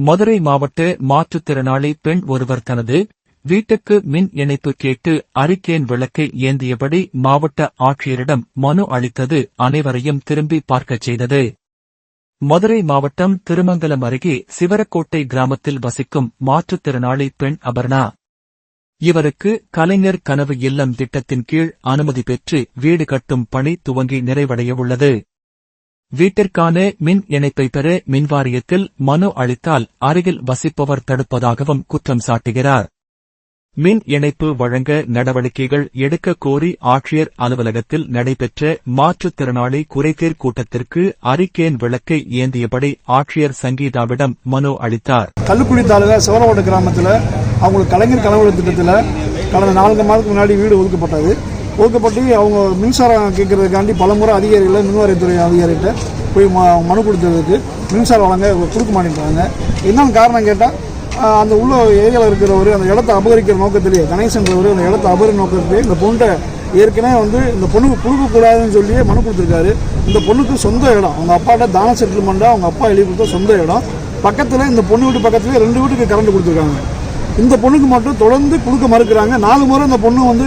மதுரை மாவட்ட மாற்றுத்திறனாளி பெண் ஒருவர் தனது வீட்டுக்கு மின் இணைப்பு கேட்டு அறிக்கேன் விளக்கை ஏந்தியபடி மாவட்ட ஆட்சியரிடம் மனு அளித்தது அனைவரையும் திரும்பி பார்க்கச் செய்தது. மதுரை மாவட்டம் திருமங்கலம் அருகே சிவரக்கோட்டை கிராமத்தில் வசிக்கும் மாற்றுத்திறனாளி பெண் அபர்ணா. இவருக்கு கலைஞர் கனவு இல்லம் திட்டத்தின் கீழ் அனுமதி பெற்று வீடு கட்டும் பணி துவங்கி நிறைவடையவுள்ளது. வீட்டிற்கான மின் இணைப்பை பெற மின்வாரியத்தில் மனு அளித்தால் அருகில் வசிப்பவர் தடுப்பதாகவும் குற்றம் சாட்டுகிறார். மின் இணைப்பு வழங்க நடவடிக்கைகள் எடுக்க கோரி ஆட்சியர் அலுவலகத்தில் நடைபெற்ற மாற்றுத்திறனாளி குறைதீர் கூட்டத்திற்கு அறிக்கையின் விளக்கை ஏந்தியபடி ஆட்சியர் சங்கீதாவிடம் மனு அளித்தார். கல்லுக்குடி தாலுகா சிவரவோட கிராமத்தில் அவங்களுக்கு கலைஞர் கனவு திட்டத்தில் கடந்த நான்கு மாதத்துக்கு முன்னாடி வீடு ஒதுக்கப்பட்டது. ஒதுக்கப்பட்டு அவங்க மின்சாரம் கேட்கறதுக்காண்டி பலமுறை அதிகாரிகளை மின்வாரியத்துறை அதிகாரிகிட்ட போய் ம- மனு கொடுத்ததுக்கு மின்சாரம் வழங்க கொடுக்க மாட்டேங்கிறாங்க என்னன்னு காரணம் கேட்டால் அந்த உள்ள ஏரியாவில் இருக்கிறவர் அந்த இடத்த அபகரிக்கிற நோக்கத்திலேயே கணேசன்றவர் அந்த இடத்த அபகரி நோக்கத்திலேயே இந்த பொண்ணை ஏற்கனவே வந்து இந்த பொண்ணுக்கு கொடுக்கக்கூடாதுன்னு சொல்லியே மனு கொடுத்துருக்காரு. இந்த பொண்ணுக்கு சொந்த இடம் அவங்க அப்பாட்ட தான செட்டில்மெண்ட்டாக அவங்க அப்பா எழுதி கொடுத்த சொந்த இடம். பக்கத்தில் இந்த பொண்ணு வீட்டு பக்கத்துலேயே ரெண்டு வீட்டுக்கு கரண்ட் கொடுத்துருக்காங்க. இந்த பொண்ணுக்கு மட்டும் தொடர்ந்து கொடுக்க மறுக்கிறாங்க. நாலு முறை இந்த பொண்ணு வந்து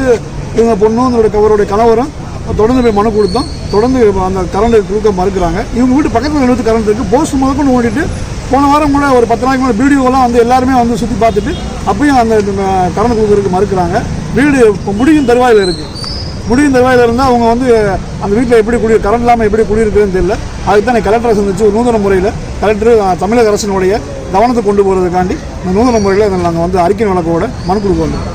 இவங்க பொண்ணும் இதோட அவரோட கணவரும் தொடர்ந்து போய் மனு கொடுத்தோம். தொடர்ந்து அந்த கரண்ட் கொடுக்க மறுக்கிறாங்க. இவங்க வீட்டு பக்கத்தில் எழுத்து கரண்ட் இருக்குது போஸ்ட் முதற்கொண்டு ஓடிட்டு போன வாரம் கூட ஒரு பத்து நாளைக்கு முன்னாடி வீடியோலாம் வந்து எல்லாருமே வந்து சுற்றி பார்த்துட்டு அப்பயும் அந்த கரண்ட் கொடுக்கறதுக்கு மறுக்கிறாங்க. வீடு இப்போ முடியும் தருவாயில் இருக்குது முடியும் தருவாயில் இருந்தால் அவங்க வந்து அந்த வீட்டில் எப்படி குடி கரண்ட் இல்லாமல் எப்படி குடியிருக்குதுன்னு தெரியல. அதுக்கு தான் கலெக்டரை சந்திச்சு ஒரு நூதன முறையில் கலெக்டர் தமிழக அரசினுடைய கவனத்தை கொண்டு போகிறதுக்காண்டி இந்த நூதன முறையில் நாங்கள் வந்து அறிக்கை வழக்கோட மனு கொடுக்க வந்தோம்.